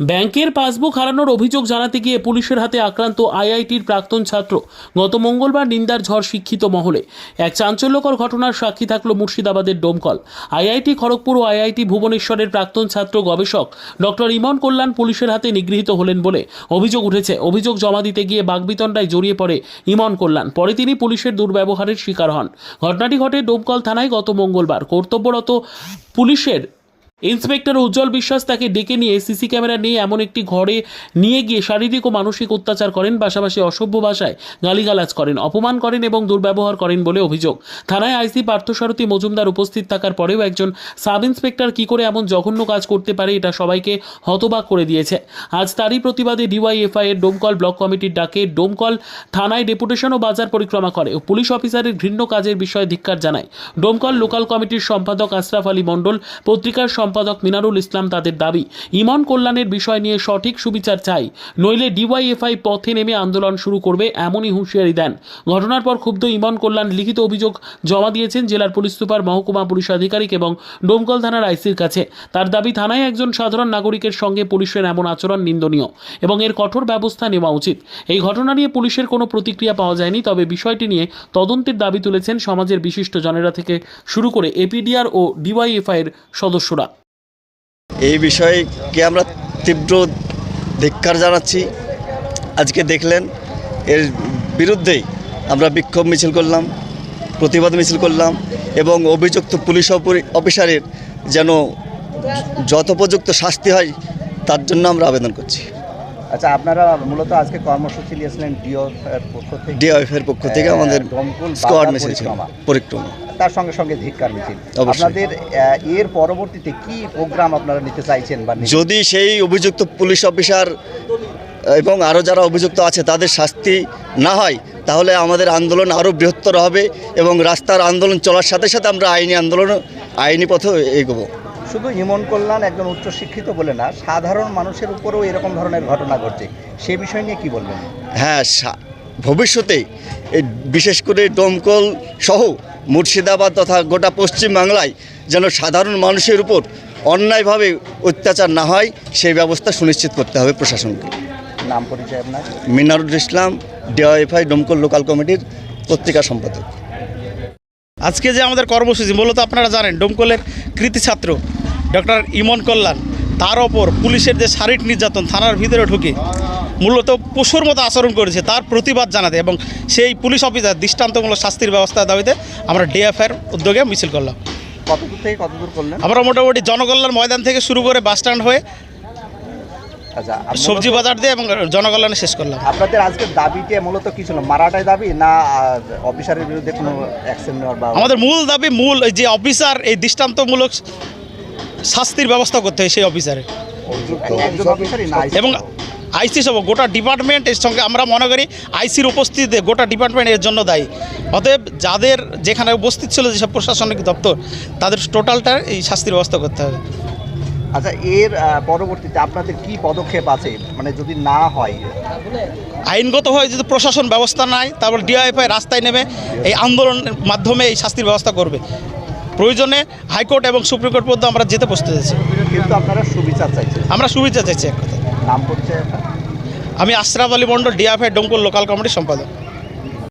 ব্যাংকের পাসবুক হারানোর অভিযোগ জানাতে গিয়ে পুলিশের হাতে আক্রান্ত আইআইটির প্রাক্তন ছাত্র। গত মঙ্গলবার নিন্দার ঝড় শিক্ষিত মহলে এক চাঞ্চল্যকর ঘটনার সাক্ষী থাকল মুর্শিদাবাদের ডোমকল। আইআইটি খড়গপুর ও আইআইটি ভুবনেশ্বরের প্রাক্তন ছাত্র গবেষক ডক্টর ইমন কল্যাণ পুলিশের হাতে নিগৃহীত হলেন বলে অভিযোগ উঠেছে। অভিযোগ জমা দিতে গিয়ে বাগবিতণ্ডায় জড়িয়ে পড়ে ইমন কল্যাণ। পরে তিনি পুলিশের দুর্ব্যবহারের শিকার হন। ঘটনাটি ঘটে ডোমকল থানায় গত মঙ্গলবার। কর্তব্যরত পুলিশের ইন্সপেক্টর উজ্জ্বল বিশ্বাস তাকে ডেকে নিয়ে সিসি ক্যামেরা নিয়ে এমন একটি ঘরে নিয়ে গিয়ে শারীরিক ও মানসিক অত্যাচার করেন, পাশাপাশি অসভ্য ভাষায় গালিগালাজ করেন, অপমান করেন এবং দুর্ব্যবহার করেন বলে অভিযোগ। থানায় আইসি পার্থসারথী মজুমদার উপস্থিত থাকার পরেও একজন সাব ইন্সপেক্টর কী করে এমন জঘন্য কাজ করতে পারে এটা সবাইকে হতবাক করে দিয়েছে। আজ তারই প্রতিবাদে ডিওয়াইএফআই এর ডোমকল ব্লক কমিটির ডাকে ডোমকল থানায় ডেপুটেশন ও বাজার পরিক্রমা করে পুলিশ অফিসারের ঘৃণ্য কাজের বিষয়ে ধিক্কার জানায়। ডোমকল লোকাল কমিটির সম্পাদক আশরাফ আলী মণ্ডল পত্রিকার সম্পাদক মিনারুল ইসলাম তাদের দাবি, ইমন কল্যাণের বিষয় নিয়ে সঠিক সুবিচার চাই, নইলে ডিওয়াইএফআই পথে নেমে আন্দোলন শুরু করবে এমনই হুঁশিয়ারি দেন। ঘটনার পর ক্ষুব্ধ ইমন কল্যাণ লিখিত অভিযোগ জমা দিয়েছেন জেলার পুলিশ সুপার, মহকুমা পুলিশ আধিকারিক এবং ডোমকল থানার আইসির কাছে। তার দাবি, থানায় একজন সাধারণ নাগরিকের সঙ্গে পুলিশের এমন আচরণ নিন্দনীয় এবং এর কঠোর ব্যবস্থা নেওয়া উচিত। এই ঘটনা নিয়ে পুলিশের কোনো প্রতিক্রিয়া পাওয়া যায়নি, তবে বিষয়টি নিয়ে তদন্তের দাবি তুলেছেন সমাজের বিশিষ্ট জনেরা থেকে শুরু করে এপিডিআর ও ডিওয়াইএফআই এর সদস্যরা। এই বিষয়কে আমরা তীব্র ধিক্কার জানাচ্ছি। আজকে দেখলেন এর বিরুদ্ধেই আমরা বিক্ষোভ মিছিল করলাম প্রতিবাদ মিছিল করলাম এবং অভিযুক্ত পুলিশ অফিসারের যেন যথোপযুক্ত শাস্তি হয় তার জন্য আমরা আবেদন করছি। আচ্ছা আপনারা মূলত আজকে কর্মসূচি নিয়েছিলেন ডিও এর পক্ষ থেকে। ডিআইএফের পক্ষ থেকে আমাদের স্কোয়াড মিছিল পরিক্রমা। তার সঙ্গে সঙ্গে ধিক্কার মিছিল। আপনাদের এর পরবর্তীতে কি প্রোগ্রাম আপনারা নিতে চাইছেন বা যদি সেই অভিযুক্ত পুলিশ অফিসার এবং আরও যারা অভিযুক্ত আছে তাদের শাস্তি না হয় তাহলে আমাদের আন্দোলন আরও বৃহত্তর হবে এবং রাস্তার আন্দোলন চলার সাথে সাথে আমরা আইনি আন্দোলন আইনি পথে এগোবো। শুধু ইমন কল্যাণ একজন উচ্চশিক্ষিত বলে না সাধারণ মানুষের উপরেও এরকম ধরনের ঘটনা ঘটছে। সে বিষয় নিয়ে কি বলবেন? হ্যাঁ ভবিষ্যতে বিশেষ করে দমকল সহ মুর্শিদাবাদ তথা গোটা পশ্চিম বাংলায় যেন সাধারণ মানুষের উপর অন্যায়ভাবে অত্যাচার না হয় সেই ব্যবস্থা সুনিশ্চিত করতে হবে প্রশাসনকে। নাম পরিচয় আপনার? মিনারুল ইসলাম ডিওয়াইফআই ডোমকল লোকাল কমিটির পত্রিকা সম্পাদক। আজকে যে আমাদের কর্মসূচি মূলত আপনারা জানেন ডোমকলের কৃতি ছাত্র ডক্টর ইমন কল্যাণ তার ওপর পুলিশের যে শারীরিক নির্যাতন থানার ভিতরে ঢুকে মূলত পশুর মতো আচরণ করেছে তার প্রতিবাদ জানাতে এবং সেই পুলিশ অফিসার দৃষ্টান্তমূলক শাস্তির ব্যবস্থার দাবিতে আমরা ডিএফআইয়ের উদ্যোগে মিছিল করলাম। কতদূর থেকে কতদূর করলেন? আমরা মোটামুটি জনকল্যাণ ময়দান থেকে শুরু করে বাস স্ট্যান্ড হয়ে আচ্ছা সবজি বাজার দিয়ে এবং জনকল্যাণে শেষ করলাম। আপনাদের আজকের দাবিটা মূলত কি ছিল? মারাটাই দাবি না অফিসারের বিরুদ্ধে কোনো অ্যাকশন নেওয়ার বা আমাদের মূল দাবি মূল এই যে অফিসার এই দৃষ্টান্তমূলক শাস্তির ব্যবস্থা করতে হয় সেই অফিসারের। একজন এবং আইসি সব গোটা ডিপার্টমেন্ট এর সঙ্গে আমরা মনে করি আইসির উপস্থিতিতে গোটা ডিপার্টমেন্ট এর জন্য দায়ী। অতএব যাদের যেখানে উপস্থিত ছিল যেসব প্রশাসনিক দপ্তর তাদের টোটালটা এই শাস্তির ব্যবস্থা করতে হবে। আচ্ছা এর পরবর্তীতে আপনাদের কি পদক্ষেপ আছে? মানে যদি না হয় আইনগতভাবে যদি প্রশাসন ব্যবস্থা নাই তারপর ডিআইএফআই রাস্তায় নেমে এই আন্দোলনের মাধ্যমে এই শাস্তির ব্যবস্থা করবে। প্রয়োজনে হাইকোর্ট এবং সুপ্রিম কোর্ট পর্যন্ত আমরা যেতে প্রস্তুত আছি। কিন্তু আপনারা সুবিচার চাইছেন। আমরা সুবিধা চাইছি এক কথা নাম আপনার? আমি আশরাফ আলী মণ্ডল ডিএফআই ডোমকুল লোকাল কমিটির সম্পাদক।